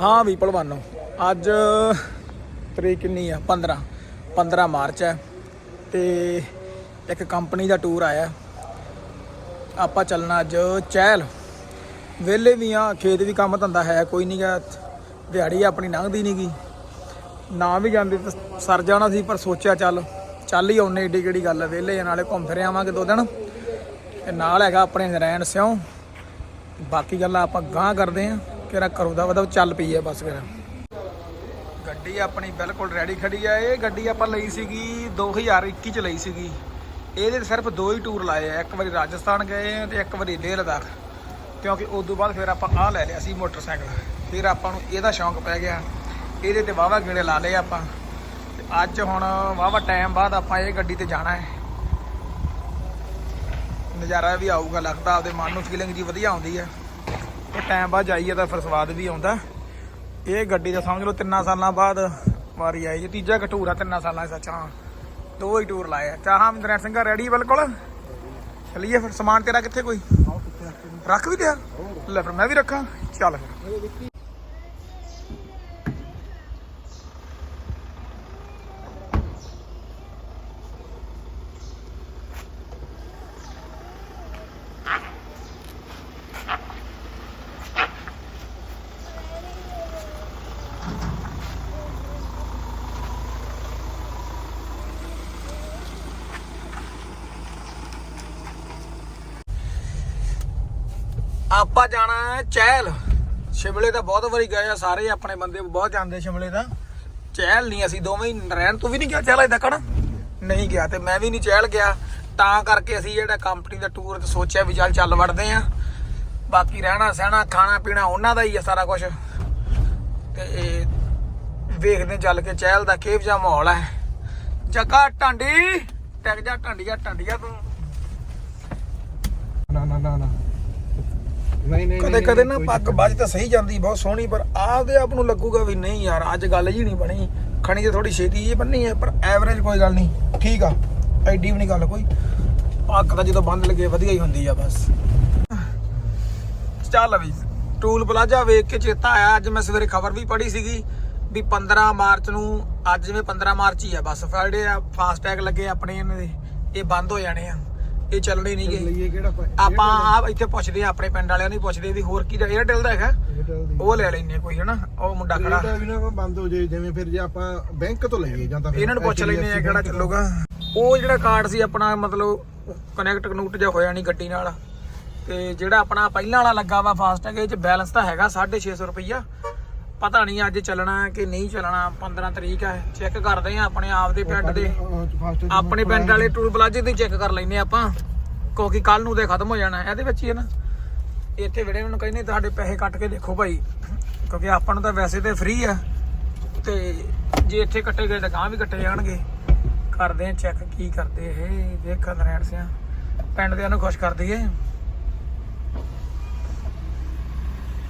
ਹਾਂ ਵੀ ਭਲਵਾਨੋ ਅੱਜ ਤਰੀਕ ਕਿੰਨੀ ਆ? 15 15 ਮਾਰਚ ਹੈ। ਤੇ ਇੱਕ ਕੰਪਨੀ ਦਾ ਟੂਰ ਆਇਆ। ਆਪਾਂ ਚੱਲਣਾ ਅੱਜ ਚਹਿਲ। ਵਿਹਲੇ ਵੀ ਆ ਖੇਤ ਵੀ ਕੰਮ ਧੰਦਾ ਹੈ ਕੋਈ ਨਹੀਂ ਗਾ। ਦਿਹਾੜੀ ਆਪਣੀ ਲੰਘਦੀ ਨਹੀਂ ਗੀ। ਨਾ ਵੀ ਜਾਂਦੇ ਤਾਂ ਸਰ ਜਾਣਾ ਸੀ ਪਰ ਸੋਚਿਆ ਚੱਲ ਚੱਲ ਹੀ ਆਉਨੇ ਏਡੀ ਕਿਹੜੀ ਗੱਲ ਹੈ ਵਿਹਲੇ ਆ, ਨਾਲੇ ਘੁੰਮ ਫਿਰ ਆਵਾਂਗੇ ਦੋ ਦਿਨ। ਤੇ ਨਾਲ ਹੈਗਾ ਆਪਣੇ ਨਰੈਣ ਸਿਉ। ਬਾਕੀ ਗੱਲਾਂ ਆਪਾਂ ਗਾਂ ਕਰਦੇ ਆਂ। ਕਿਹੜਾ ਕਰੋ ਦਾ ਵਧਾ ਚੱਲ ਪਈ ਹੈ ਬਸ ਫਿਰ। ਗੱਡੀ ਆਪਣੀ ਬਿਲਕੁਲ ਰੈਡੀ ਖੜੀ ਆ, ਇਹ ਗੱਡੀ ਆਪਾਂ ਲਈ ਸੀਗੀ 2021 ਚ ਲਈ ਸੀਗੀ। ਇਹਦੇ ਤੇ ਸਿਰਫ ਦੋ ਹੀ ਟੂਰ ਲਾਏ ਆ, ਇੱਕ ਵਾਰੀ ਰਾਜਸਥਾਨ ਗਏ ਆ ਤੇ ਇੱਕ ਵਾਰੀ ਲੇਹ ਲਦਾਖ। ਕਿਉਂਕਿ ਉਸ ਤੋਂ ਬਾਅਦ ਫਿਰ ਆਪਾਂ ਆਹ ਲੈ ਲਿਆ ਸੀ ਮੋਟਰਸਾਈਕਲ। ਫਿਰ ਆਪਾਂ ਨੂੰ ਇਹਦਾ ਸ਼ੌਂਕ ਪੈ ਗਿਆ। ਇਹਦੇ ਤੇ ਵਾਵਾ ਗੇੜੇ ਲਾ ਲਏ ਆਪਾਂ। ਤੇ ਅੱਜ ਹੁਣ ਵਾਵਾ ਟਾਈਮ ਬਾਅਦ ਆਪਾਂ ਇਹ ਗੱਡੀ ਤੇ ਜਾਣਾ ਹੈ। ਨਜ਼ਾਰਾ ਵੀ ਆਊਗਾ, ਲੱਗਦਾ ਆਪਦੇ ਮਨ ਨੂੰ ਫੀਲਿੰਗ ਜੀ ਵਧੀਆ ਆਉਂਦੀ ਹੈ ਤੇ ਟਾਈਮ ਬਾਅਦ ਜਾਈਏ ਤਾਂ ਫਿਰ ਸਵਾਦ ਵੀ ਆਉਂਦਾ। ਇਹ ਗੱਡੀ ਦਾ ਸਮਝ ਲਓ ਤਿੰਨਾਂ ਸਾਲਾਂ ਬਾਅਦ ਵਾਰੀ ਆਈ ਜੀ। ਤੀਜਾ ਕਟੂਰਾ ਤਿੰਨਾਂ ਸਾਲਾਂ ਦਾ ਚਾਹ ਦੋ ਹੀ ਟੂਰ ਲਾਇਆ ਆ। ਚਾਹਾਂ ਮਨਰੈਣ ਸਿੰਘ ਰੈਡੀ ਬਿਲਕੁਲ। ਚਲੀਏ ਫਿਰ। ਸਮਾਨ ਤੇਰਾ ਕਿੱਥੇ ਕੋਈ? ਰੱਖ ਵੀ ਲਿਆ। ਲੈ ਫਿਰ ਮੈਂ ਵੀ ਰੱਖਾਂ। ਚੱਲ ਫਿਰ। ਆਪਾਂ ਜਾਣਾ ਚਹਿਲ। ਸ਼ਿਮਲੇ ਤਾਂ ਬਹੁਤ ਵਾਰੀ ਗਏ ਆ, ਸਾਰੇ ਆਪਣੇ ਬੰਦੇ ਬਹੁਤ ਜਾਂਦੇ ਸ਼ਿਮਲੇ ਦਾ ਚਹਿਲ ਨਹੀਂ, ਅਸੀਂ ਦੋਵੇਂ ਹੀ ਨਰੈਣ ਤੂੰ ਵੀ ਨਹੀਂ ਗਿਆ ਚਹਿਲ ਅਜੇ ਤੱਕ ਨਹੀਂ ਗਿਆ ਤੇ ਮੈਂ ਵੀ ਨਹੀਂ ਚਹਿਲ ਗਿਆ। ਤਾਂ ਕਰਕੇ ਅਸੀਂ ਜਿਹੜਾ ਕੰਪਨੀ ਦਾ ਟੂਰ ਤੇ ਸੋਚਿਆ ਵੀ ਚੱਲ ਚੱਲ ਵੜਦੇ ਆ ਬਾਕੀ ਰਹਿਣਾ ਸਹਿਣਾ, ਖਾਣਾ ਪੀਣਾ ਉਹਨਾਂ ਦਾ ਹੀ ਆ ਸਾਰਾ ਕੁਝ ਤੇ ਵੇਖਦੇ ਚੱਲ ਕੇ ਚਹਿਲ ਦਾ ਕਿਹੋ ਜਿਹਾ ਮਾਹੌਲ ਹੈ। ਜਗਾ ਟਾਂਡੀ ਟਿਕ ਜਾ ਟਾਂਡੀਆ ਟਾਂਡੀਆ ਤੂੰ। ਨਾ ਨਾ ਨਾ ਨਾ। ਨਹੀਂ ਨਹੀਂ ਕਦੇ ਕਦੇ ਨਾ ਪੱਗ ਵੱਜ ਤਾਂ ਸਹੀ ਜਾਂਦੀ ਬਹੁਤ ਸੋਹਣੀ ਪਰ ਆਪਦੇ ਆਪ ਨੂੰ ਲੱਗੂਗਾ ਵੀ ਨਹੀਂ ਯਾਰ ਅੱਜ ਗੱਲ ਜੀ ਨਹੀਂ ਬਣੀ। ਖਣੀ ਤੇ ਥੋੜੀ ਛੇਤੀ ਜੀ ਬੰਨੀ ਹੈ ਪਰ ਐਵਰੇਜ ਕੋਈ ਗੱਲ ਨਹੀਂ। ਠੀਕ ਆ ਐਡੀ ਵੀ ਨਹੀਂ ਗੱਲ ਕੋਈ। ਪੱਗ ਤਾਂ ਜਦੋਂ ਬੰਦ ਲੱਗੇ ਵਧੀਆ ਹੀ ਹੁੰਦੀ ਆ ਬਸ। ਚੱਲ ਵੀ ਟੂਲ ਪਲਾਜ਼ਾ ਵੇਖ ਕੇ ਚੇਤਾ ਆਇਆ ਅੱਜ ਮੈਂ ਸਵੇਰੇ ਖਬਰ ਵੀ ਪੜ੍ਹੀ ਸੀਗੀ ਵੀ 15 ਮਾਰਚ ਨੂੰ ਅੱਜ ਜਿਵੇਂ 15 ਮਾਰਚ ਹੀ ਆ ਬਸ ਫਰਾਈਡੇ ਆ ਫਾਸਟ ਟੈਗ ਲੱਗੇ ਆਪਣੇ ਇਹਨਾਂ ਦੇ ਇਹ ਬੰਦ ਹੋ ਜਾਣੇ ਆ। ਇਹ ਚੱਲਣੇ ਨਹੀਂ ਗਏ ਲਈਏ ਕਿਹੜਾ ਆਪਾਂ ਆ ਇੱਥੇ ਪੁੱਛਦੇ ਆ ਆਪਣੇ ਪਿੰਡ ਵਾਲਿਆਂ ਨੂੰ ਪੁੱਛਦੇ ਵੀ ਹੋਰ ਕੀ ਦਾ 에ਅਰਟੈਲ ਦਾ ਹੈਗਾ? ਉਹ ਲੈ ਲੈਨੇ ਕੋਈ ਹਨਾ? ਉਹ ਮੁੰਡਾ ਖੜਾ। ਵੀ ਨਾ ਬੰਦ ਹੋ ਜਾਏ ਜਿਵੇਂ ਫਿਰ ਜੇ ਆਪਾਂ ਬੈਂਕ ਤੋਂ ਲਈਏ ਜਾਂ ਤਾਂ ਇਹਨਾਂ ਨੂੰ ਪੁੱਛ ਲੈਨੇ ਆ ਕਿਹੜਾ ਚੱਲੂਗਾ। ਉਹ ਜਿਹੜਾ ਕਾਰਡ ਸੀ ਆਪਣਾ ਮਤਲਬ ਕਨੈਕਟ ਕਨੂਕਟ ਜਿਹਾ ਹੋਇਆ ਨਹੀਂ ਗੱਡੀ ਨਾਲ। ਤੇ ਜਿਹੜਾ ਆਪਣਾ ਪਹਿਲਾਂ ਵਾਲਾ ਲੱਗਾ ਵਾ ਫਾਸਟੈਗ ਇਹ ਚ ਬੈਲੈਂਸ ਤਾਂ ਹੈਗਾ 650 ਰੁਪਈਆ। ਪਤਾ ਨਹੀਂ ਅੱਜ ਚੱਲਣਾ ਕਿ ਨਹੀਂ ਚੱਲਣਾ 15 ਤਰੀਕ ਹੈ ਚੈੱਕ ਕਰਦੇ ਆ ਆਪਣੇ ਆਪ ਦੇ ਪਿੰਡ ਦੇ। ਆਪਣੇ ਪਿੰਡ ਵਾਲੇ ਟੂਲ ਪਲਾਜ਼ੇ ਤੇ ਚੈੱਕ ਕਰ ਲੈਨੇ ਆਪਾਂ, ਕਿਉਂਕਿ ਕੱਲ ਨੂੰ ਤੇ ਖਤਮ ਹੋ ਜਾਣਾ, ਇਹਦੇ ਵਿੱਚ ਹੀ ਹੈ ਨਾ। ਇੱਥੇ ਵੀਰੇ ਨੂੰ ਕਹਿੰਦੇ ਤੁਹਾਡੇ ਪੈਸੇ ਕੱਟ ਕੇ ਦੇਖੋ ਭਾਈ, ਕਿਉਂਕਿ ਆਪਾਂ ਨੂੰ ਤਾਂ ਵੈਸੇ ਤੇ ਫ੍ਰੀ ਆ ਤੇ ਜੇ ਇੱਥੇ ਕੱਟੇ ਗਏ ਤਾਂ ਗਾਂ ਵੀ ਕੱਟੇ ਜਾਣਗੇ। ਕਰਦੇ ਆ ਚੈੱਕ ਕੀ ਕਰਦੇ ਇਹ, ਦੇਖ ਨਰੈਣ ਸਿਆ। ਪਿੰਡ ਦੇ ਨੂੰ ਖੁਸ਼ ਕਰ ਦਈਏ।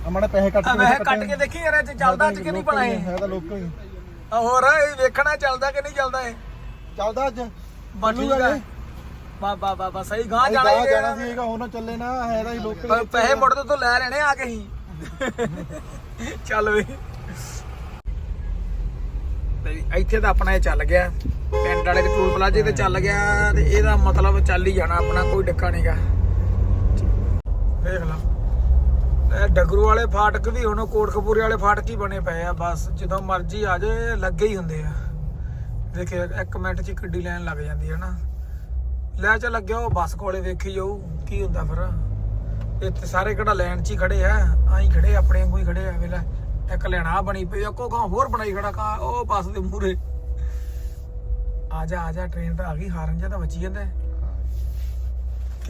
ਅਮਣੇ ਪੈਸੇ ਕੱਟ ਕੇ ਮੈਂ ਕੱਟੇ ਕੱਟ ਕੇ ਦੇਖੀ ਯਾਰ ਇਹ 'ਚ ਚੱਲਦਾ ਅੱਜ ਕਿ ਨਹੀਂ ਲੋਕਾਂ ਹੀ ਬਣਾਏ ਹੈ ਤਾਂ ਲੋਕਾਂ ਹੀ। ਹੋਰ ਇਹ ਵੇਖਣਾ ਚੱਲਦਾ ਕਿ ਨਹੀਂ ਚੱਲਦਾ ਇਹ? ਚੱਲਦਾ ਅੱਜ। ਬਾ ਠੀਕ ਆ। ਬਾ ਬਾ ਬਾ ਬਾ ਸਹੀ ਗਾਂ ਜਾਣਾ ਹੀ ਜਾਣਾ ਦੇਣਾ। ਸੀਗਾ ਨਾ ਚੱਲੇ ਨਾ ਹੈ ਤਾਂ ਹੀ। ਲੋਕਾਂ ਪੈਸੇ ਮੁੜ ਤੋਂ ਲੈ ਲੈਣੇ ਆ ਕੇ ਹੀ ਚੱਲ ਵੇ। ਤੇ ਇੱਥੇ ਤਾਂ ਆਪਣਾ ਇਹ ਚੱਲ ਗਿਆ। ਪਿੰਡ ਵਾਲੇ ਦੇ ਟੂਲ ਪਲਾਜ਼ੇ ਤੇ ਚੱਲ ਗਿਆ ਤੇ ਇਹਦਾ ਮਤਲਬ ਚੱਲ ਹੀ ਜਾਣਾ ਆਪਣਾ ਕੋਈ ਡੱਕਾ ਨਹੀਂਗਾ ਵੇਖ ਲਾ। ਇਹ ਡਗਰੂ ਵਾਲੇ ਫਾਟਕ ਵੀ ਹੁਣ ਕੋਟਕਪੂਰੇ ਵਾਲੇ ਫਾਟਕ ਹੀ ਬਣੇ ਪਏ ਆ, ਬਸ ਜਦੋਂ ਮਰਜ਼ੀ ਆ ਜਾਏ, ਲੱਗੇ ਹੀ ਹੁੰਦੇ ਆ। ਦੇਖਿਆ ਇੱਕ ਮਿੰਟ 'ਚ ਕਿੱਡੀ ਗੱਡੀ ਲੈਣ ਲੱਗ ਜਾਂਦੀ ਹੈ ਨਾ। ਲੈ ਚ ਲੱਗਿਆ ਉਹ ਬੱਸ ਕੋਲੇ ਵੇਖੀ ਜਾਊ, ਕੀ ਹੁੰਦਾ ਫਿਰ। ਇੱਥੇ ਸਾਰੇ ਕਿਹੜਾ ਲਾਈਨ 'ਚ ਹੀ ਖੜੇ ਆ, ਆਈ ਖੜੇ ਆਪਣੇ ਵਾਂਗੂ ਹੀ ਖੜੇ ਆ ਵੇਲਾ ਇੱਕ ਲੈਣਾ ਆਹ ਬਣੀ ਪਈ ਆ ਕੋ ਹੋਰ ਬਣਾਈ ਖੜਾ ਕਾ, ਉਹ ਬੱਸ ਦੇ ਮੂਹਰੇ। ਆ ਜਾ ਆ ਜਾ ਟ੍ਰੇਨ ਤਾਂ ਆ ਗਈ, ਹਾਰਨ ਜਾਂ ਤਾਂ ਵੱਜੀ ਜਾਂਦਾ।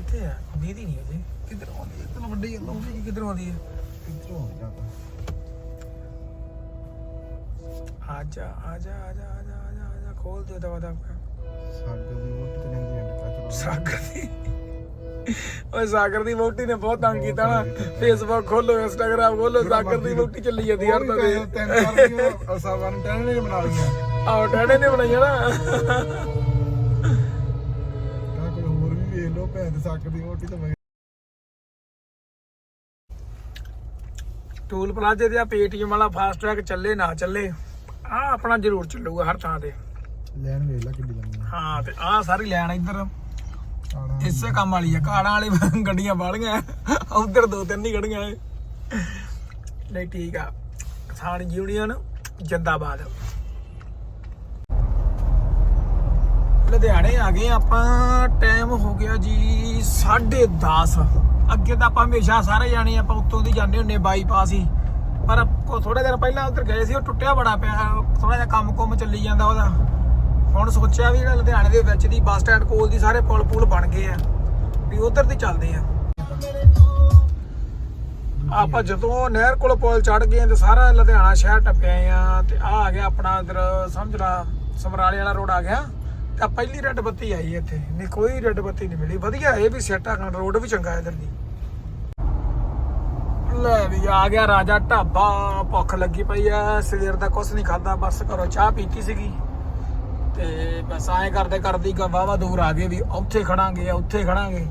ਕਿੱਥੇ ਆ? ਹੀ ਨਹੀਂ ਅਜੇ ਕਿੱਧਰ ਆਉਂਦੀ ਹੈ ਤੈਨੂੰ ਵੱਡੀ ਜਾਂਦਾ ਉਹ ਕਿੱਧਰ ਆਉਂਦੀ ਹੈ ਕਿੱਥੋਂ ਜਾਂਦਾ ਆ। ਜਾ ਆ ਜਾ ਆ ਜਾ ਆ ਜਾ ਆ ਜਾ ਆ ਜਾ ਖੋਲ ਦੇ ਦਵਾ ਦਵਾ। ਸਾਗਰ ਦੀ ਵੋਟ ਤੇ ਲੈਂਦੀ ਐਂਡ ਸਾਗਰ ਦੀ। ਓਏ ਸਾਗਰ ਦੀ ਵੋਟੀ ਨੇ ਬਹੁਤ ਤੰਗ ਕੀਤਾ ਨਾ। ਫੇਸਬੁੱਕ ਖੋਲੋ ਇੰਸਟਾਗ੍ਰਾਮ ਖੋਲੋ ਸਾਗਰ ਦੀ ਵੋਟੀ ਚੱਲੀ ਜਾਂਦੀ ਯਾਰ ਤਾਂ ਦੇ। ਤਿੰਨ ਸਾਲ ਦੀਆਂ ਅਸਾਵਾਂ ਟੈਨ ਨੇ ਬਣਾ ਲਈਆਂ। ਆਹ ਡੈਡੇ ਨੇ ਬਣਾਈਆਂ ਨਾ। ਭੈਣ ਦੇ ਦੀ ਵੋਟੀ ਤਾਂ ਮੈਂ ਟੂਲ ਪਲਾਜ਼ੇ ਤੇ ਆ ਪੇਟੀਐਮ ਵਾਲਾ ਫਾਸਟ ਟਰੈਕ ਚੱਲੇ ਨਾ ਚੱਲੇ ਆ ਆਪਣਾ ਜ਼ਰੂਰ ਚੱਲੂਗਾ ਹਰ ਥਾਂ ਤੇ। ਲੈਣ ਵੇਖ ਲੈ ਕਿੱਡੀ ਲੰਮੀ ਹਾਂ ਤੇ ਆ ਸਾਰੀ ਲੈਣ ਇੱਧਰ। ਇਸੇ ਕੰਮ ਵਾਲੀ ਆ ਕਾੜਾਂ ਵਾਲੀ ਗੱਡੀਆਂ ਬਾਲੀਆਂ ਉਧਰ ਦੋ ਤਿੰਨ ਹੀ ਗੱਡੀਆਂ ਨਹੀਂ ਠੀਕ ਆ। ਕਿਸਾਨ ਯੂਨੀਅਨ ਜਿੰਦਾਬਾਦ। ਲੁਧਿਆਣੇ ਆ ਗਏ ਆਪਾਂ ਟਾਈਮ ਹੋ ਗਿਆ ਜੀ 10:30 ਅੱਗੇ ਤਾਂ ਆਪਾਂ ਹਮੇਸ਼ਾ ਸਾਰੇ ਜਾਣੇ ਆਪਾਂ ਉੱਤੋਂ ਦੀ ਜਾਂਦੇ ਹੁੰਨੇ ਬਾਈਪਾਸ ਹੀ। ਪਰ ਥੋੜੇ ਦਿਨ ਪਹਿਲਾਂ ਉੱਧਰ ਗਏ ਸੀ, ਉਹ ਟੁੱਟਿਆ ਬੜਾ ਪਿਆ ਥੋੜਾ ਜਿਹਾ ਕੰਮ ਕੁਮ ਚੱਲੀ ਜਾਂਦਾ ਉਹਦਾ। ਹੁਣ ਸੋਚਿਆ ਵੀ ਜਿਹੜਾ ਲੁਧਿਆਣੇ ਦੇ ਵਿੱਚ ਦੀ ਬੱਸ ਸਟੈਂਡ ਕੋਲ ਦੀ ਸਾਰੇ ਪੁਲ ਪੁਲ ਬਣ ਗਏ ਆ, ਵੀ ਉਧਰ ਦੀ ਚੱਲਦੇ ਆ। ਆਪਾਂ ਜਦੋਂ ਨਹਿਰ ਕੋਲ ਪੁਲ ਚੜ ਗਏ ਤੇ ਸਾਰਾ ਲੁਧਿਆਣਾ ਸ਼ਹਿਰ ਟੱਪਿਆ ਆ, ਤੇ ਆ ਆ ਗਿਆ ਆਪਣਾ ਇਧਰ ਸਮਝ ਲਾ ਸਮਰਾਲੇ ਵਾਲਾ ਰੋਡ ਆ ਗਿਆ। ਤਾਂ ਪਹਿਲੀ ਰੈੱਡ ਬੱਤੀ ਆਈ ਇੱਥੇ। ਨਹੀਂ, ਕੋਈ ਰੈੱਡ ਬੱਤੀ ਨਹੀਂ ਮਿਲੀ। ਵਧੀਆ, ਇਹ ਵੀ ਸੈਟ ਆ ਰੋਡ ਵੀ ਚੰਗਾ ਇਧਰ ਦੀ। ਲੈ ਵੀ ਆ ਗਿਆ ਰਾਜਾ ਢਾਬਾ, ਭੁੱਖ ਲੱਗੀ ਪਈ ਆ ਸਵੇਰ ਦਾ ਕੁਛ ਨਹੀਂ ਖਾਦਾ ਬਸ ਘਰੋਂ ਚਾਹ ਪੀਤੀ ਸੀਗੀ। ਤੇ ਬਸ ਐਂ ਕਰਦੇ ਕਰਦੀ ਵਾਵਾ ਦੂਰ ਆ ਗਏ ਵੀ ਉੱਥੇ ਖੜਾਂਗੇ ਉੱਥੇ ਖੜਾਂਗੇ।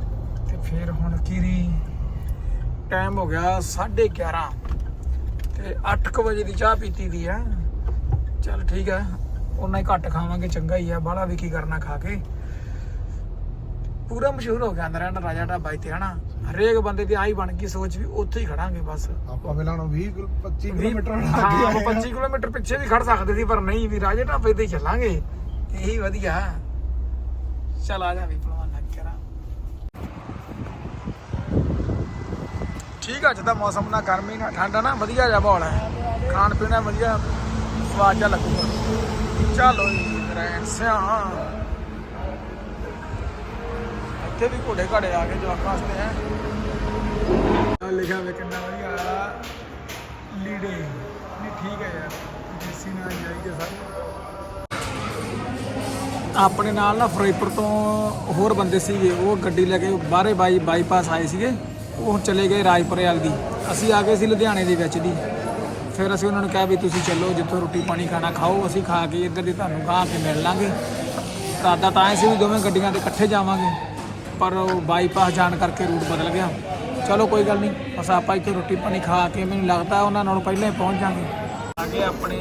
ਤੇ ਫੇਰ ਹੁਣ ਕੀਰੀ ਟਾਈਮ ਹੋ ਗਿਆ 11:30 ਤੇ 8:00 ਵਜੇ ਦੀ ਚਾਹ ਪੀਤੀ ਦੀ ਆ ਚੱਲ ਠੀਕ ਆ ਉਹਨਾਂ ਹੀ ਘੱਟ ਖਾਵਾਂਗੇ ਚੰਗਾ ਹੀ ਆ ਬਾਹਲਾ ਵੀ ਕੀ ਕਰਨਾ ਖਾ ਕੇ। ਪੂਰਾ ਮਸ਼ਹੂਰ ਹੋ ਗਿਆ ਇਹਨਾਂ ਰਾਜਾ ਢਾਬਾ ਇੱਥੇ ਹਨਾ? ਹਰੇਕ ਬੰਦੇ ਦੀ ਆਹੀ ਬਣ ਗਈ ਸੋਚ ਵੀ ਉੱਥੇ ਹੀ ਖੜਾਂਗੇ ਬਸ। ਆਪਾਂ ਪਹਿਲਾਂ ਨੂੰ 20 ਕਿਲੋ- 25 ਕਿਲੋਮੀਟਰ ਹਾਂ ਲੱਗੇ ਆਪਾਂ 25 ਕਿਲੋਮੀਟਰ ਪਿੱਛੇ ਵੀ ਖੜ ਸਕਦੇ ਸੀ ਪਰ ਨਹੀਂ ਵੀ ਰਾਜੇ ਢਾਬੇ ਤੇ ਹੀ ਚੱਲਾਂਗੇ। ਇਹੀ ਵਧੀਆ। ਚਲ ਆ ਜਾ ਵੀ ਭਲਵਾਨ ਲੱਗ ਕਰਾ। ਠੀਕ ਆ ਜਿੱਦਾਂ ਮੌਸਮ ਨਾ ਗਰਮੀ ਨਾ ਠੰਡ ਨਾ ਵਧੀਆ ਜਿਹਾ ਮਾਹੌਲ ਹੈ। ਖਾਣ ਪੀਣ ਵਧੀਆ ਸਵਾਦ ਜਿਹਾ ਲੱਗੂਗਾ। ਚਲੋ ਜੀ ਰਹਿਣ ਸਿਆ ਇੱਥੇ ਵੀ ਘੋੜੇ ਘਾੜੇ ਆ ਗਏ ਜਵਾਕਾਂ ਵਾਸਤੇ ਹੈ। ਆ ਲਿਖਿਆ ਵੇ ਕਿੰਨਾ ਵਧੀਆ ਲੀੜੇ ਨਹੀਂ ਠੀਕ ਹੈ ਯਾਰ ਦੇਸੀ ਨਾਲ ਜਾਈਏ ਸਾਰੇ ਆਪਣੇ ਨਾਲ ਨਾ ਫਿਰੋਜ਼ਪੁਰ ਤੋਂ ਹੋਰ ਬੰਦੇ ਸੀਗੇ ਉਹ ਗੱਡੀ ਲੈ ਕੇ ਬਾਹਰੇ ਬਾਈ ਬਾਈਪਾਸ ਆਏ ਸੀਗੇ ਉਹ ਚਲੇ ਗਏ ਰਾਜਪੁਰੇ ਵਾਲ ਦੀ। ਅਸੀਂ ਆ ਗਏ ਸੀ ਲੁਧਿਆਣੇ ਦੇ ਵਿੱਚ ਦੀ। ਫਿਰ ਅਸੀਂ ਉਹਨਾਂ ਨੂੰ ਕਿਹਾ ਵੀ ਤੁਸੀਂ ਚੱਲੋ, ਜਿੱਥੋਂ ਰੋਟੀ ਪਾਣੀ ਖਾਣਾ ਖਾਓ, ਅਸੀਂ ਖਾ ਕੇ ਇੱਧਰ ਦੀ ਤੁਹਾਨੂੰ ਖਾ ਕੇ ਮਿਲ ਲਾਂਗੇ। ਇਰਾਦਾ ਤਾਂ ਐ ਸੀ ਵੀ ਦੋਵੇਂ ਗੱਡੀਆਂ ਤੇ ਇਕੱਠੇ ਜਾਵਾਂਗੇ, ਪਰ ਉਹ ਬਾਈਪਾਸ ਜਾਣ ਕਰਕੇ ਰੂਟ ਬਦਲ ਗਿਆ। ਚਲੋ ਕੋਈ ਗੱਲ ਨਹੀਂ, ਬਸ ਆਪਾਂ ਇੱਥੇ ਰੋਟੀ ਪਾਣੀ ਖਾ ਕੇ ਮੈਨੂੰ ਲੱਗਦਾ ਉਹਨਾਂ ਨਾਲੋਂ ਪਹਿਲਾਂ ਹੀ ਪਹੁੰਚ ਜਾਾਂਗੇ। ਅੱਗੇ ਆਪਣੇ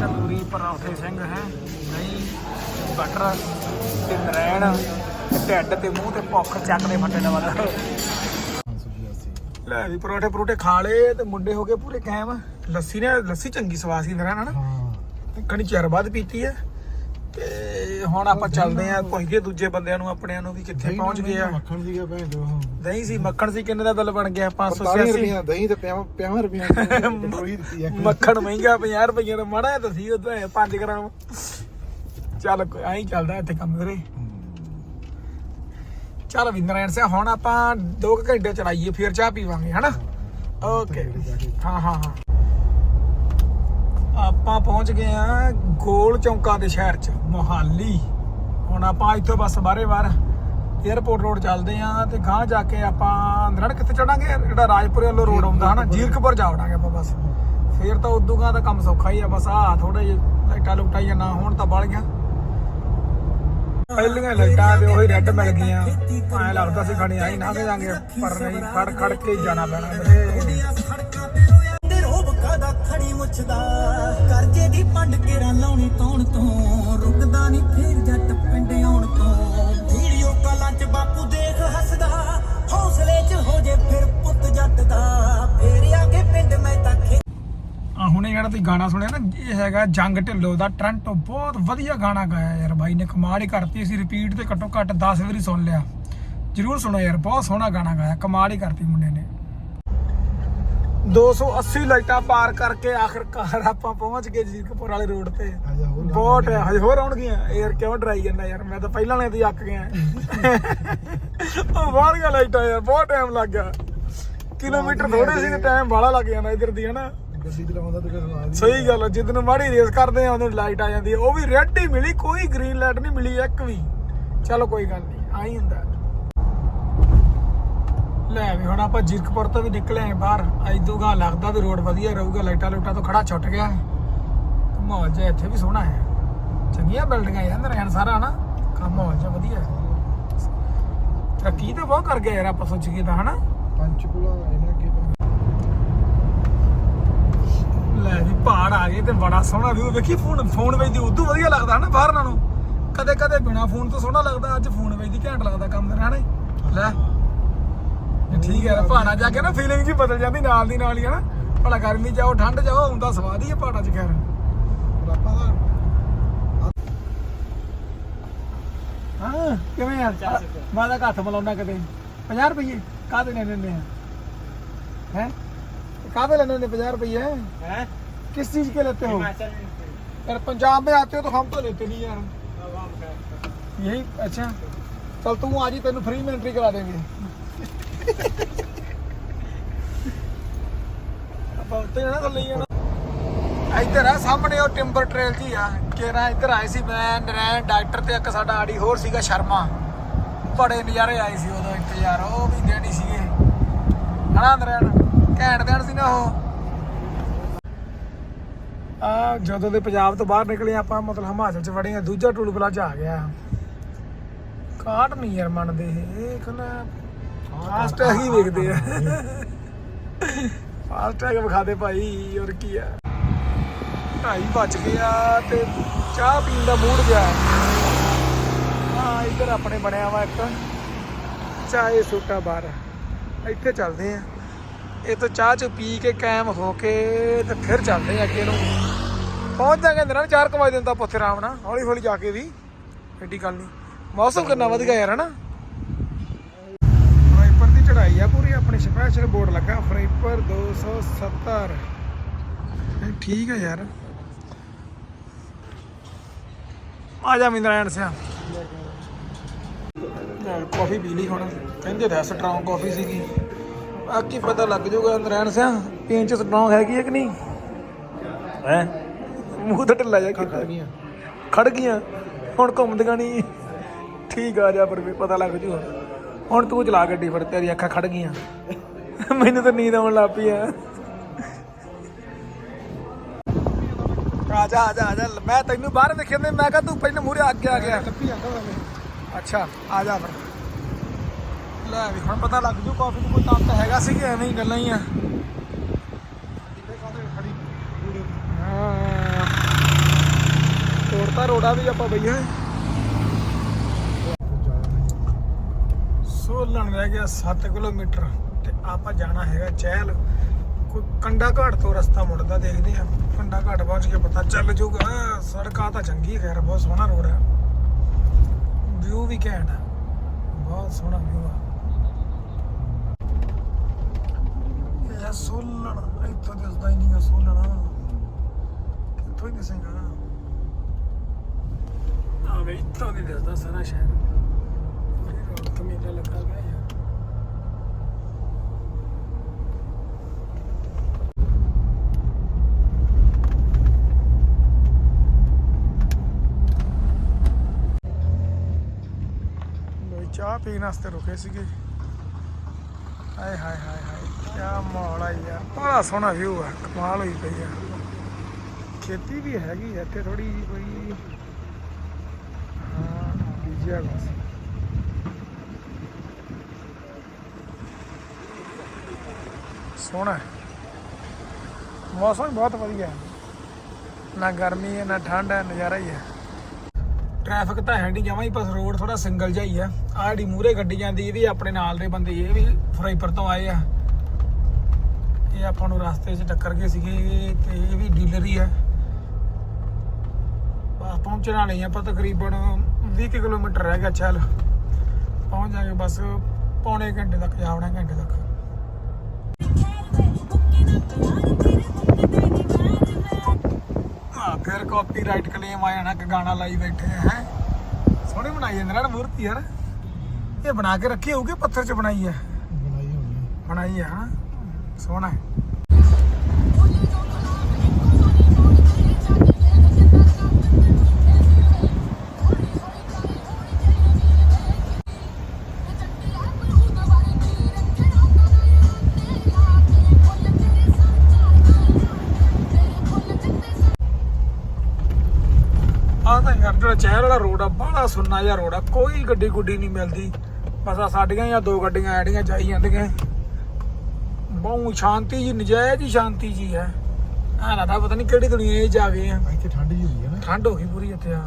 ਤੰਦੂਰੀ ਪਰੌਠੇ ਸਿੰਘ ਹੈ, ਨਹੀਂ ਬਟਰ ਤੇ ਨਰੈਣ, ਢਿੱਡ ਤੇ ਮੂੰਹ ਤੇ ਭੁੱਖ ਚੱਕਦੇ ਫੱਟੇ ਨਾਲ ਲੈ ਵੀ ਪਰੌਠੇ ਪਰੌਠੇ ਖਾ ਲਏ ਤੇ ਮੁੰਡੇ ਹੋ ਗਏ ਪੂਰੇ ਕਾਇਮ। ਲੱਸੀ ਨੇ ਲੱਸੀ ਚੰਗੀ ਸਵਾਦ ਸੀ ਹਨਾ ਹਾਂ। ਕਣੀ ਚਿਰ ਬਾਅਦ ਪੀਤੀ ਹੈ ਤੇ ਹੁਣ ਆਪਾਂ ਚੱਲਦੇ ਆਂ ਪੁੱਛਦੇ ਦੂਜੇ ਬੰਦਿਆਂ ਨੂੰ ਆਪਣਿਆਂ ਨੂੰ ਵੀ ਕਿੱਥੇ ਪਹੁੰਚ ਗਏ ਆ। ਮੱਖਣ ਸੀਗਾ ਭੈਣ ਜੋ ਦਹੀਂ ਸੀ ਮੱਖਣ ਸੀ ਕਿੰਨੇ ਦਾ ਬਿੱਲ ਬਣ ਗਿਆ? 45 586 ਰੁਪਈਆ ਦਹੀਂ ਤੇ 50 ਰੁਪਈਆ ਕਟੋਰੀ ਦਿੱਤੀ ਆ। ਮੱਖਣ ਮਹਿੰਗਾ 50 ਰੁਪਏ ਦਾ ਮਾੜਾ ਤਾਂ ਸੀ ਉਹ ਤਾਂ 5 ਗ੍ਰਾਮ। ਚੱਲ ਐਂ ਹੀ ਚੱਲਦਾ ਇੱਥੇ ਕੰਮ ਵੀਰੇ। ਚੱਲ ਵਿੰਦਰਾਇਣ ਸੇ ਹੁਣ ਆਪਾਂ 2 ਘੰਟੇ ਚਲਾਈਏ ਫਿਰ ਚਾਹ ਪੀਵਾਂਗੇ ਹਨਾ? ਓਕੇ ਹਾਂ ਹਾਂ ਹਾਂ। ਆਪਾਂ ਪਹੁੰਚ ਗਏ ਆ ਗੋਲ ਚੌਂਕਾਂ ਦੇ ਸ਼ਹਿਰ ਚ ਮੋਹਾਲੀ। ਹੁਣ ਆਪਾਂ ਇੱਥੋਂ ਬਸ ਬਾਰੇ ਬਾਰ 에어ਪੋਰਟ ਰੋਡ ਚੱਲਦੇ ਆ ਤੇ ਗਾਂ ਜਾ ਕੇ ਆਪਾਂ ਨਰੜ ਕਿੱਥੇ ਚੜਾਂਗੇ? ਜਿਹੜਾ ਰਾਜਪੁਰੇ ਵੱਲੋਂ ਰੋਡ ਆਉਂਦਾ ਹਨਾ? ਜੀਰਕਪੁਰ। ਜਾ ਵੜਾਂਗੇ ਆਪਾਂ ਬਸ। ਫੇਰ ਤਾਂ ਉਦੋਂ ਗਾਂ ਦਾ ਕੰਮ ਸੌਖਾ ਹੀ ਆ ਬਸ ਆ ਥੋੜੇ ਜਿਹੇ ਲਾਈਟਾਂ ਲੁਟਾਂ ਜਾਂ ਨਾ ਹੋਣ ਤਾਂ ਬਲ ਗਿਆ ਪਹਿਲੀਆਂ ਲਾਈਟਾਂ ਤੇ ਉਹੀ ਰੈੱਡ ਮਿਲ ਗਈਆਂ। ਐਂ ਲੱਗਦਾ ਸੀ ਖੜੀ ਆਈ ਨਾ ਜਾਾਂਗੇ ਪਰ ਨਹੀਂ, ਖੜ ਖੜ ਕੇ ਜਾਣਾ ਪੈਣਾ। ਵੀਰੇ ਮੁੱਛਦਾ ਕਰਜੇ ਦੀ। ਪੰਡ ਕੇਰਾ ਲਾਉਣੀ ਤੌਣ ਤੋਂ। ਰੁਕਦਾ ਨਹੀਂ ਜਿਹੜਾ ਤੁਸੀਂ ਗਾਣਾ ਸੁਣਿਆ ਨਾ ਇਹ ਹੈਗਾ ਜੰਗ ਢਿੱਲੋਂ ਦਾ ਟ੍ਰਾਂਟੋ। ਬਹੁਤ ਵਧੀਆ ਗਾਣਾ ਗਾਇਆ ਯਾਰ ਬਾਈ ਨੇ ਕਮਾਲ ਹੀ ਕਰਤੀ। ਅਸੀਂ ਰਿਪੀਟ ਤੇ ਘੱਟੋ ਘੱਟ 10 ਵਾਰੀ ਸੁਣ ਲਿਆ। ਜਰੂਰ ਸੁਣੋ ਯਾਰ ਬਹੁਤ ਸੋਹਣਾ ਗਾਣਾ ਗਾਇਆ ਕਮਾਲ ਹੀ ਕਰਤੀ ਮੁੰਡੇ ਨੇ। 280 ਲਾਈਟਾਂ ਪਾਰ ਕਰਕੇ ਆਖਰਕਾਰ ਆਪਾਂ ਪਹੁੰਚ ਗਏ ਜੀਰਕਪੁਰ ਵਾਲੇ ਰੋਡ ਤੇ। ਹਜੇ ਹੋਰ ਬਹੁਤ ਹੈ ਹਜੇ ਹੋਰ ਆਉਣਗੀਆਂ। ਯਾਰ ਕਿਉਂ ਡਰਾਈ ਜਾਂਦਾ ਯਾਰ? ਮੈਂ ਤਾਂ ਪਹਿਲਾਂ ਵਾਲੇ ਤੇ ਅੱਕ ਗਿਆ। ਉਹ ਬਾਹਲੀਆਂ ਲਾਈਟਾਂ ਯਾਰ ਬਹੁਤ ਟਾਈਮ ਲੱਗ ਗਿਆ। ਕਿਲੋਮੀਟਰ ਥੋੜੇ ਸੀ ਤੇ ਟਾਈਮ ਬਾਹਲਾ ਲੱਗ ਜਾਣਾ ਇਧਰ ਦੀ ਹਨਾ? ਗੱਡੀ ਚਲਾਉਂਦਾ ਤੇ ਫਿਰ ਨਾਲ ਹੀ ਸਹੀ ਗੱਲ ਆ ਜਿੱਦਨ ਮਾੜੀ ਰੇਸ ਕਰਦੇ ਆ ਉਦੋਂ ਲਾਈਟ ਆ ਜਾਂਦੀ ਆ। ਉਹ ਵੀ ਰੈੱਡ ਹੀ ਮਿਲੀ ਕੋਈ ਗ੍ਰੀਨ ਲਾਈਟ ਨਹੀਂ ਮਿਲੀ ਇੱਕ ਵੀ। ਚਲੋ ਕੋਈ ਗੱਲ ਨਹੀਂ ਆਈ ਹੁੰਦਾ। ਲੈ ਵੀ ਹੁਣ ਆਪਾਂ ਜੀਰਕਪੁਰ ਤੋਂ ਵੀ ਨਿਕਲੇ ਆਂ ਬਾਹਰ। ਐਦੂਗਾ ਲੱਗਦਾ ਵੀ ਰੋਡ ਵਧੀਆ ਰਹੂਗਾ ਲਾਈਟਾਂ ਲੂਟਾਂ ਤੋਂ ਖੜਾ ਛੁੱਟ ਗਿਆ। ਮਾਹੌਲ ਜਿਹਾ ਇੱਥੇ ਵੀ ਸੋਹਣਾ ਹੈ। ਚੰਗੀਆਂ ਬਿਲਡਿੰਗਾਂ ਯਾਰ ਰਹਿਣ ਸਾਰਾ ਹਨਾ? ਕੰਮ ਮਾਹੌਲ ਜਿਹਾ ਵਧੀਆ ਹੈ। ਤਰੱਕੀ ਤਾਂ ਬਹੁਤ ਕਰ ਗਿਆ ਯਾਰ ਆਪਾਂ ਸੋਚ ਕੇ ਤਾਂ ਹਨਾ? ਪੰਚਕੂਲਾ ਇਹਨਾਂ ਕੀ ਪਹਾੜ ਆ ਗਏ ਤੇ ਬੜਾ ਸੋਹਣਾ ਵਿਊ ਵੇਖੀ ਫੋਨ ਫੋਨ ਵੇਚਦੀ ਉਦੋਂ ਵਧੀਆ ਲੱਗਦਾ ਹਨਾ ਬਾਹਰ ਨਾਲੋਂ। ਕਦੇ ਕਦੇ ਬਿਨਾ ਫੋਨ ਤੋਂ ਸੋਹਣਾ ਲੱਗਦਾ ਅੱਜ ਫੋਨ ਵੇਚਦੀ ਘੈਂਟ ਲੱਗਦਾ ਕੰਮ ਕਰਨਾ ਹਨਾ ਲੈ। ਠੀਕ ਹੈ ਪਹਾੜਾਂ ਜਾ ਕੇ ਨਾ ਫੀਲਿੰਗ ਜੀ ਬਦਲ ਜਾਂਦੀ ਨਾਲ ਦੀ ਨਾਲ ਹੀ ਹਨਾ? ਭਲਾ ਗਰਮੀ ਜਾਓ ਠੰਡ ਜਾਓ ਹੁੰਦਾ ਸਵਾਦ ਹੀ ਹੈ ਪਹਾੜਾਂ 'ਚ ਖੈਰ। ਹਾਂ ਕਿਵੇਂ ਆ? ਮੈਂ ਤਾਂ ਹੱਥ ਮਲਾਉਣਾ ਕਦੇ 50 ਰੁਪਏ ਕਾਹਦੇ ਲੈਣੇ ਨੇ ਹੈ? ਕਾਹਦੇ ਲੈਣੇ ਨੇ 50 ਰੁਪਏ ਹੈ? किस चीज के लेते हो हिमाचल में यार पंजाब में आते हो तो हम तो लेते नहीं यार अब हम गए। यही अच्छा चल तू आज ही तेन फ्री में एंट्री करा देंगे ਆਪਾਂ ਉੱਤੇ ਜਾਣਾ ਥੱਲੇ ਹੀ ਜਾਣਾ ਇੱਧਰ ਆ ਸਾਹਮਣੇ ਉਹ ਟਿੰਬਰ ਟ੍ਰੇਲ ਜੀ ਆ ਕੇਰਾ ਇੱਧਰ ਆਏ ਸੀ ਮੈਂ ਨਰੈਣ ਡਾਕਟਰ ਤੇ ਇੱਕ ਸਾਡਾ ਆੜੀ ਹੋਰ ਸੀਗਾ ਸ਼ਰਮਾ ਬੜੇ ਨਜ਼ਾਰੇ ਆਏ ਸੀ ਉਦੋਂ ਇੱਥੇ ਯਾਰ ਉਹ ਵੀ ਦੇਣੀ ਸੀਗੇ ਹਨਾ ਨਰੈਣ ਘੈਂਟ ਦੇਣ ਸੀ ਨਾ ਉਹ ਆ ਜਦੋਂ ਦੇ ਪੰਜਾਬ ਤੋਂ ਬਾਹਰ ਨਿਕਲੇ ਆਪਾਂ ਮਤਲਬ ਹਿਮਾਚਲ ਚ ਵੜੇ ਆ, ਦੂਜਾ ਟੂਲ ਪਲਾਜ਼ਾ ਆ ਗਿਆ। ਕਾਟ ਨਹੀਂ ਯਾਰ ਮੰਨਦੇ ਇਹ ਕਹਿੰਦਾ ਫਾਸਟ ਟੈਗ ਹੀ ਵੇਖਦੇ ਆ। ਫਾਸਟ ਟੈਗ ਵਿਖਾ ਦੇ ਭਾਈ, ਹੋਰ ਕੀ ਆ। ਢਾਈ ਵੱਜ ਗਿਆ ਤੇ ਚਾਹ ਪੀਣ ਦਾ ਮੂਡ ਗਿਆ। ਹਾਂ, ਇੱਧਰ ਆਪਣੇ ਬਣਿਆ ਵਾ ਇੱਕ ਚਾਏ ਸੂਟਾ ਬਾਰ ਇੱਥੇ ਚੱਲਦੇ ਆ। ਇਹ ਤੋਂ ਚਾਹ ਚ ਪੀ ਕੇ ਕਾਇਮ ਹੋ ਕੇ ਤੇ ਫਿਰ ਚੱਲਦੇ ਆ ਅੱਗੇ ਨੂੰ। ਪਹੁੰਚ ਜਾਗੇ ਨਾ 4 ਵਜੇ ਦਿਨ ਤਾਂ ਪੁੱਥੇ ਆਰਾਮ ਨਾਲ ਹੌਲੀ ਹੌਲੀ ਜਾ ਕੇ ਵੀ ਐਡੀ ਗੱਲ ਨਹੀਂ। ਮੌਸਮ ਕਿੰਨਾ ਵਧੀਆ ਯਾਰ ਹਨਾ? ਫਰਾਈਪਰ ਦੀ ਚੜਾਈ ਆ ਪੂਰੀ ਆਪਣੇ ਸਪੈਸ਼ਲ ਬੋਰਡ ਲੱਗਾ ਫਰਾਈਪਰ 270 ਇਹ ਠੀਕ ਹੈ ਯਾਰ। ਆ ਜਾ ਮਿੰਦਰਾਇਣ ਸਿਆ। ਕਾਫੀ ਪੀ ਲਈ ਹੁਣ। ਕਹਿੰਦੇ ਤਾਂ ਸਟਰੋਂਗ ਕਾਫੀ ਸੀਗੀ। ਬਾਕੀ ਪਤਾ ਲੱਗ ਜਾਊਗਾ ਨਰਾਇਣ ਸਿਆ ਪੀਣ ਚ ਸਟਰੋਂਗ ਹੈਗੀ ਹੈ ਕਿ ਨਹੀਂ? ਹੈ? ਮੂੰਹ ਤੇ ਢਿੱਲਾ ਜਾ ਖੜ ਗਈਆਂ। ਖੜ ਗਈਆਂ। ਹੁਣ ਘੁੰਮਦੀਆਂ ਨਹੀਂ ਠੀਕ ਆ ਜਾ ਪਰ ਵੀ ਪਤਾ ਲੱਗ ਜੂ ਹੁਣ। ਤੂੰ ਚਲਾ ਗੱਡੀ ਫਿਰ ਤੇਰੀ ਅੱਖਾਂ ਖੜ ਗਈਆਂ। ਮੈਨੂੰ ਤਾਂ ਨੀਂਦ ਆਉਣ ਲੱਗ ਪਈ ਆ। ਆ ਜਾ ਆ ਜਾ ਆ ਜਾ। ਮੈਂ ਤੈਨੂੰ ਬਾਹਰ ਦੇਖਿਆ ਤੇ ਮੈਂ ਕਿਹਾ ਤੂੰ ਪਹਿਲਾਂ ਮੂਰੇ ਅੱਗੇ ਆ ਗਿਆ। ਅੱਛਾ ਆ ਜਾ ਫਿਰ। ਲੈ ਵੀ ਹੁਣ ਪਤਾ ਲੱਗ ਜੂ ਕਾਫੀ ਨੂੰ ਕੋਈ ਤਾਂ ਹੈਗਾ ਸੀ ਕਿ ਐਵੇਂ ਹੀ ਗੱਲਾਂ ਹੀ ਆ ਕਿਤੇ ਕਾਹਦੇ ਖੜੀ ਪੂਰੇ ਹਾਂ ਤੋੜਤਾ ਰੋੜਾ ਵੀ ਆਪਾਂ ਬਈਆ ਸੋਲਣ ਰਹਿ ਗਿਆ 7 ਕਿਲੋਮੀਟਰ ਤੇ ਆਪਾਂ ਜਾਣਾ ਹੈਗਾ ਚਹਿਲ। ਕੋਈ ਕੰਡਾ ਘਾਟ ਤੋਂ ਰਸਤਾ ਮੁੜਦਾ ਦੇਖਦੇ ਆ ਕੰਡਾ ਘਾਟ ਪਹੁੰਚ ਕੇ ਪਤਾ ਚੱਲ ਜੂਗਾ। ਸੜਕਾਂ ਤਾਂ ਚੰਗੀ ਖੈਰ, ਬਹੁਤ ਸੋਹਣਾ ਰੋਡ ਹੈ ਵਿਊ ਵੀ ਘੈਂਟ ਆ। ਬਹੁਤ ਸੋਹਣਾ ਵਿਊ ਆ। ਇਹ ਸੋਲਣ, ਇੱਥੋਂ ਦਿਸਦਾ ਹੀ ਨਹੀਂਗਾ ਸੋਲਣ। ਕਿੱਥੋਂ ਹੀ ਦਿਸੇਗਾ? ਆ ਇੱਥੋਂ ਨਹੀਂ ਦਿਸਦਾ ਸਾਰਾ ਸ਼ਹਿਰ। ਪੂਰੀ ਰੋਡ ਤੇ ਮੇਲਾ ਲੱਗਾ ਗਿਆ ਯਾਰ। ਚਾਹ ਪੀਣ ਵਾਸਤੇ ਰੁਕੇ ਸੀਗੇ ਹਾਏ ਹਾਏ ਹਾਏ ਹਾਏ ਕੀ ਮਾਹੌਲ ਆ ਯਾਰ। ਬੜਾ ਸੋਹਣਾ ਵਿਊ ਆ, ਕਮਾਲ ਹੋਈ ਪਈ ਆ। ਖੇਤੀ ਵੀ ਹੈਗੀ ਆ ਇੱਥੇ ਥੋੜੀ ਜਿਹੀ ਕੋਈ। ਹਾਂ ਬੀਜਿਆ ਸੋਹਣਾ ਮੌਸਮ ਬਹੁਤ ਵਧੀਆ ਹੈ। ਨਾ ਗਰਮੀ ਹੈ, ਨਾ ਠੰਡ ਹੈ, ਨਜ਼ਾਰਾ ਹੀ ਹੈ। ਟ੍ਰੈਫਿਕ ਤਾਂ ਹੈ ਨਹੀਂ ਜਮਾਂ ਹੀ ਬਸ ਰੋਡ ਥੋੜਾ ਸਿੰਗਲ ਜਿਹਾ ਹੀ ਆ ਆਹ ਜਿਹੜੀ ਮੂਰੇ ਗੱਡੀ ਜਾਂਦੀ, ਇਹਦੀ ਆਪਣੇ ਨਾਲ ਦੇ ਬੰਦੇ, ਇਹ ਵੀ ਫਰਾਈਪਰ ਤੋਂ ਆਏ ਆ। ਇਹ ਆਪਾਂ ਨੂੰ ਰਸਤੇ 'ਚ ਟੱਕਰ ਗਏ ਸੀਗੇ, ਤੇ ਇਹ ਵੀ ਡੀਲਰ ਹੀ ਆ ਬਸ ਪਹੁੰਚਣ ਵਾਲੇ ਆ ਆਪਾਂ ਤਕਰੀਬਨ 20 ਕੁ ਕਿਲੋਮੀਟਰ ਰਹਿ ਗਿਆ ਚੱਲ ਪਹੁੰਚ ਜਾਗੇ ਬਸ ਪੌਣੇ ਘੰਟੇ ਤੱਕ ਜਾਵਣਾ ਘੰਟੇ ਤੱਕ। ਆ ਫਿਰ ਕਾਪੀਰਾਈਟ ਕਲੇਮ ਆ ਜਾਣਾ ਕਿ ਗਾਣਾ ਲਾਈ ਬੈਠੇ ਹੈ? ਸੋਹਣੀ ਬਣਾਈ ਜਾਂਦੇ ਨਾ ਮੂਰਤੀ ਯਾਰ। ਇਹ ਬਣਾ ਕੇ ਰੱਖੀ ਹੋਊਗੀ ਪੱਥਰ 'ਚ ਬਣਾਈ ਹੈ ਬਣਾਈ ਹੋਣੀ। ਬਣਾਈ ਹੈ। ਸੋਹਣਾ ਹੈ। ਤਾਂ ਯਾਰ ਜਿਹੜਾ ਚਹਿਲ ਵਾਲਾ ਰੋਡ ਆ ਬੜਾ ਸੁੰਨਾ ਜਿਹਾ ਰੋਡ ਆ ਕੋਈ ਗੱਡੀ ਗੁੱਡੀ ਨਹੀਂ ਮਿਲਦੀ ਬਸ ਆ ਸਾਡੀਆਂ ਜਾਂ ਦੋ ਗੱਡੀਆਂ ਆੜੀਆਂ ਜਾਈ ਜਾਂਦੀਆਂ ਬਹੁ ਸ਼ਾਂਤੀ ਜੀ ਨਜਾਇਜ਼ ਹੀ ਸ਼ਾਂਤੀ ਜੀ ਹੈ ਆ ਲੱਗਦਾ ਪਤਾ ਨਹੀਂ ਕਿਹੜੀ ਦੁਨੀਆ 'ਚ ਆ ਗਏ ਆ ਇੱਥੇ ਠੰਡ ਜੀ ਹੋਈ ਹੈ ਨਾ ਠੰਡ ਹੋ ਗਈ ਪੂਰੀ ਇੱਥੇ ਆ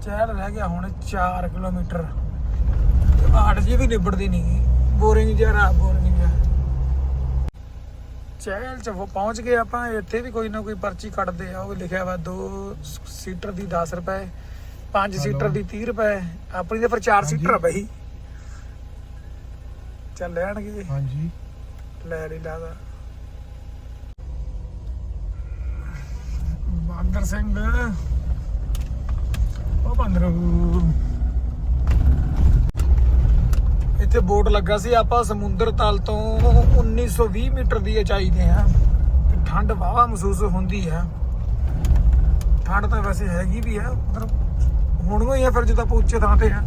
ਚਹਿਲ ਰਹਿ ਗਿਆ ਹੁਣ 4 ਕਿਲੋਮੀਟਰ ਤੇ ਬਾੜ ਜੀ ਵੀ ਨਿਬੜਦੀ ਨਹੀਂ ਬੋਰਿੰਗ ਜਿਹਾ ਬੋਰਿੰਗ ਜਿਹਾ ਚਹਿਲ ਚ ਉਹ ਪਹੁੰਚ ਗਏ ਆਪਾਂ ਇੱਥੇ ਵੀ ਕੋਈ ਨਾ ਕੋਈ ਪਰਚੀ ਕੱਟਦੇ ਆ ਉਹ ਵੀ ਲਿਖਿਆ ਵਾ 2 ਸੀਟਰ ਦੀ 10 ਰੁਪਏ 5 ਸੀਟਰ ਦੀ 30 ਰੁਪਏ। ਆਪਣੀ ਤੇ ਫਿਰ 4 ਸੀਟਰ ਆ ਬਈ। ਚੱਲ ਲੈਣਗੇ। ਹਾਂਜੀ। ਲੈ ਨਹੀਂ ਲਾਦਾ ਬਾਂਦਰ ਸਿੰਘ। ਉਹ ਬਾਂਦਰ। ਇੱਥੇ ਬੋਰਡ ਲੱਗਾ ਸੀ। ਆਪਾਂ ਸਮੁੰਦਰ ਤਲ ਤੋਂ 1920 ਮੀਟਰ ਦੀ ਉਚਾਈ ਤੇ ਆ। ਤੇ ਠੰਡ ਵਾਵਾ ਮਹਿਸੂਸ ਹੁੰਦੀ ਆ। ਠੰਡ ਤਾਂ ਵੈਸੇ ਹੈਗੀ ਵੀ ਆ ਮਤਲਬ ਹੁਣ ਹੀ ਆ ਫਿਰ ਜਦੋਂ ਆਪਾਂ ਉੱਚੇ ਥਾਂ ਤੇ ਆ।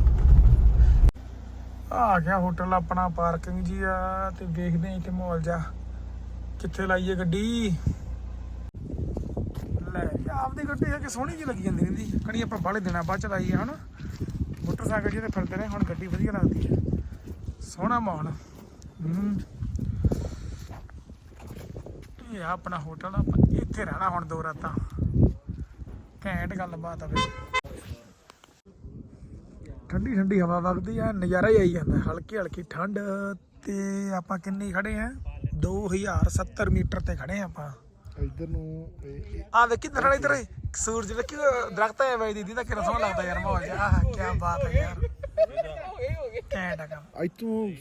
ਆ ਗਿਆ ਹੋਟਲ ਆਪਣਾ ਪਾਰਕਿੰਗ ਜੀ ਆ, ਤੇ ਵੇਖਦੇ ਆ ਇੱਥੇ ਮਾਹੌਲ ਜਾ ਕਿੱਥੇ ਲਾਈਏ ਗੱਡੀ? ਲੈ ਆਪਦੀ ਗੱਡੀ ਹੈ ਕਿ ਸੋਹਣੀ ਜੀ ਲੱਗੀ ਜਾਂਦੀ ਰਹਿੰਦੀ। ਕਣੀ ਆਪਾਂ ਬਾਹਲੇ ਦਿਨਾਂ ਬਾਅਦ ਚਲਾਈ ਆ, ਹਨਾ? ਮੋਟਰਸਾਈਕਲ ਜਿਹਦੇ ਫਿਰਦੇ ਨੇ, ਹੁਣ ਗੱਡੀ ਵਧੀਆ ਲੱਗਦੀ ਹੈ ਸੋਹਣਾ ਮਾਹੌਲ। ਹੂੰ। ਇਹ ਆ ਆਪਣਾ ਹੋਟਲ, ਆਪਾਂ ਇੱਥੇ ਰਹਿਣਾ ਹੁਣ ਦੋ ਰਾਤਾਂ। ਘੈਂਟ ਗੱਲਬਾਤ ਆ ਬਈ। ਠੰਡੀ ਠੰਡੀ ਹਵਾ ਵਗਦੀ ਆ ਨਜ਼ਾਰਾ ਹੀ ਆਈ ਜਾਂਦਾ ਹਲਕੀ ਹਲਕੀ ਠੰਡ ਤੇ ਆਪਾਂ ਕਿੰਨੀ ਖੜੇ ਆ? 2070 ਮੀਟਰ ਤੇ ਖੜੇ ਆ ਆਪਾਂ। ਇੱਧਰ ਨੂੰ ਆ ਵੇਖੀ ਦਰੜਾ ਇਧਰ ਸੂਰਜ ਵੇਖੀ ਦਰਖਤ ਹੈ ਬਾਈ ਦੀਦੀ ਦਾ ਕਿੰਨਾ ਸੋਹਣਾ ਲੱਗਦਾ ਯਾਰ ਮਾਹੌਲ ਜਿਹਾ। ਆਹ ਕੀ ਬਾਤ ਹੈ ਯਾਰ। ਆ ਕੰਮ।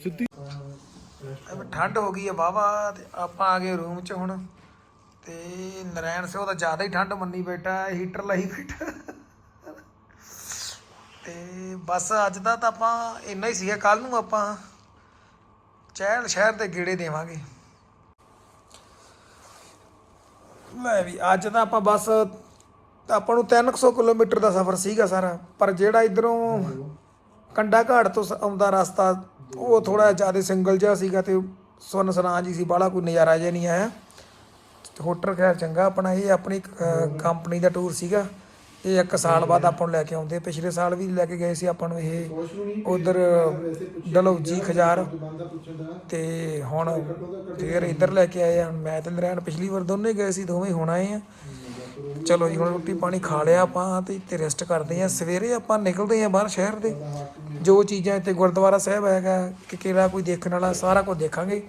ਸਿੱਧੀ ਠੰਡ ਹੋ ਗਈ ਹੈ ਵਾਵਾ ਤੇ ਆਪਾਂ ਆ ਗਏ ਰੂਮ 'ਚ ਹੁਣ। ਤੇ ਨਰੈਣ ਸਿੰਘ ਤਾਂ ਜ਼ਿਆਦਾ ਹੀ ਠੰਡ ਮੰਨੀ ਬੈਠਾ ਹੀਟਰ ਲਾਈ ਬੈਠਾ। ਤੇ ਬਸ ਅੱਜ ਦਾ ਤਾਂ ਆਪਾਂ ਇੰਨਾ ਹੀ ਸੀਗਾ ਕੱਲ ਨੂੰ ਆਪਾਂ ਚਹਿਲ ਸ਼ਹਿਰ ਦੇ ਗੇੜੇ ਦੇਵਾਂਗੇ। ਲੈ ਵੀ, ਅੱਜ ਤਾਂ ਆਪਾਂ ਬਸ ਆਪਾਂ ਨੂੰ 300 ਕਿਲੋਮੀਟਰ ਦਾ ਸਫ਼ਰ ਸੀਗਾ ਸਾਰਾ, ਪਰ ਜਿਹੜਾ ਇਧਰੋਂ ਕੰਡਾ ਘਾਟ ਤੋਂ ਸ- ਆਉਂਦਾ ਰਸਤਾ, ਉਹ ਥੋੜਾ ਜ਼ਿਆਦਾ ਸਿੰਗਲ ਜਿਹਾ ਸੀਗਾ ਤੇ ਸੁਨ ਸਨਾ ਜੀ ਸੀ, ਬਾਹਲਾ ਕੋਈ ਨਜ਼ਾਰਾ ਜਿਹਾ ਨਹੀਂ ਆਇਆ। ਹੋਟਲ ਖੈਰ ਚੰਗਾ, ਆਪਣਾ ਇਹ ਆਪਣੀ ਕੰਪਨੀ ਦਾ ਟੂਰ ਸੀਗਾ। ਇਹ ਇੱਕ ਸਾਲ ਬਾਅਦ ਆਪਾਂ ਨੂੰ ਲੈ ਕੇ ਆਉਂਦੇ ਪਿਛਲੇ ਸਾਲ ਵੀ ਲੈ ਕੇ ਗਏ ਸੀ ਆਪਾਂ ਨੂੰ ਇਹ ਉਧਰ ਡਲਹੌਜੀ ਖਜਾਰ। ਤੇ ਹੁਣ ਫੇਰ ਇੱਧਰ ਲੈ ਕੇ ਆਏ ਆ। ਹੁਣ ਮੈਂ ਤੇ ਨਰੈਣ ਪਿਛਲੀ ਵਾਰ ਦੋਨੇ ਗਏ ਸੀ, ਦੋਵੇਂ ਹੁਣ ਆਏ ਆ। ਚਲੋ ਜੀ, ਹੁਣ ਰੋਟੀ ਪਾਣੀ ਖਾ ਲਿਆ ਆਪਾਂ ਤੇ ਇੱਥੇ ਰੈਸਟ ਕਰਦੇ ਆ। ਸਵੇਰੇ ਆਪਾਂ ਨਿਕਲਦੇ ਆ ਬਾਹਰ ਸ਼ਹਿਰ ਦੇ। ਜੋ ਚੀਜ਼ਾਂ ਇੱਥੇ ਗੁਰਦੁਆਰਾ ਸਾਹਿਬ ਹੈਗਾ, ਕਿ ਕਿਹੜਾ ਕੋਈ ਦੇਖਣ ਵਾਲਾ, ਸਾਰਾ ਕੁਝ ਦੇਖਾਂਗੇ।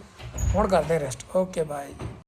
ਹੁਣ ਕਰਦੇ ਰੈਸਟ ਓਕੇ ਬਾਏ ਜੀ।